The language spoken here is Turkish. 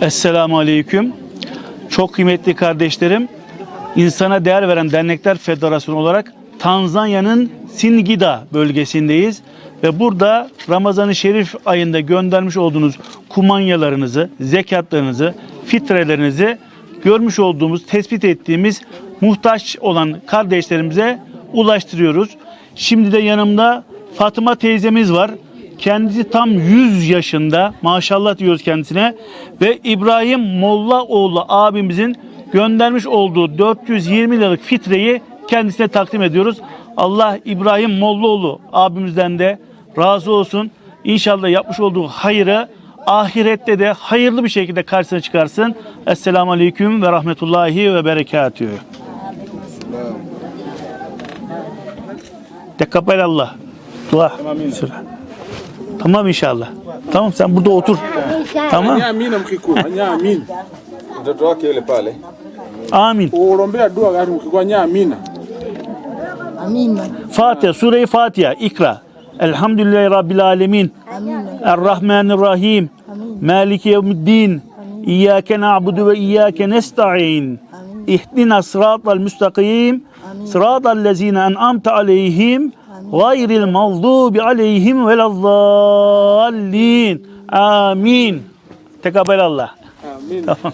Esselamu Aleyküm. Çok kıymetli kardeşlerim, insana değer veren dernekler federasyonu olarak Tanzanya'nın Singida bölgesindeyiz. Ve burada Ramazan-ı Şerif ayında göndermiş olduğunuz kumanyalarınızı, zekatlarınızı, fitrelerinizi görmüş olduğumuz, tespit ettiğimiz muhtaç olan kardeşlerimize ulaştırıyoruz. Şimdi de yanımda Fatıma teyzemiz var. Kendisi tam 100 yaşında maşallah diyoruz kendisine ve İbrahim Mollaoğlu abimizin göndermiş olduğu 420 liralık fitreyi kendisine takdim ediyoruz. Allah İbrahim Mollaoğlu abimizden de razı olsun. İnşallah yapmış olduğu hayrı ahirette de hayırlı bir şekilde karşısına çıkarsın. Esselamu Aleyküm ve Rahmetullahi ve Berekatühü. Tekabbel Allah. Dua. Tamam inşallah. Tamam sen burada otur. Tamam. Mtoto wake yule pale. Amin. Urombea dua gari anya amina. Amina. Fatiha, Sure-i Fatiha, ikra. Elhamdülillahi Rabbil Alemin. Errahmanirrahim. Maliki yevmiddin. İyyâke na'budu ve iyyâke nesta'in. İhdina sıratal müstakim. Sıratal lezine en'amte aleyhim. Gayril mağdubi aleyhim velazzallin. Amin. Tekabbelallah. Amin. Tamam.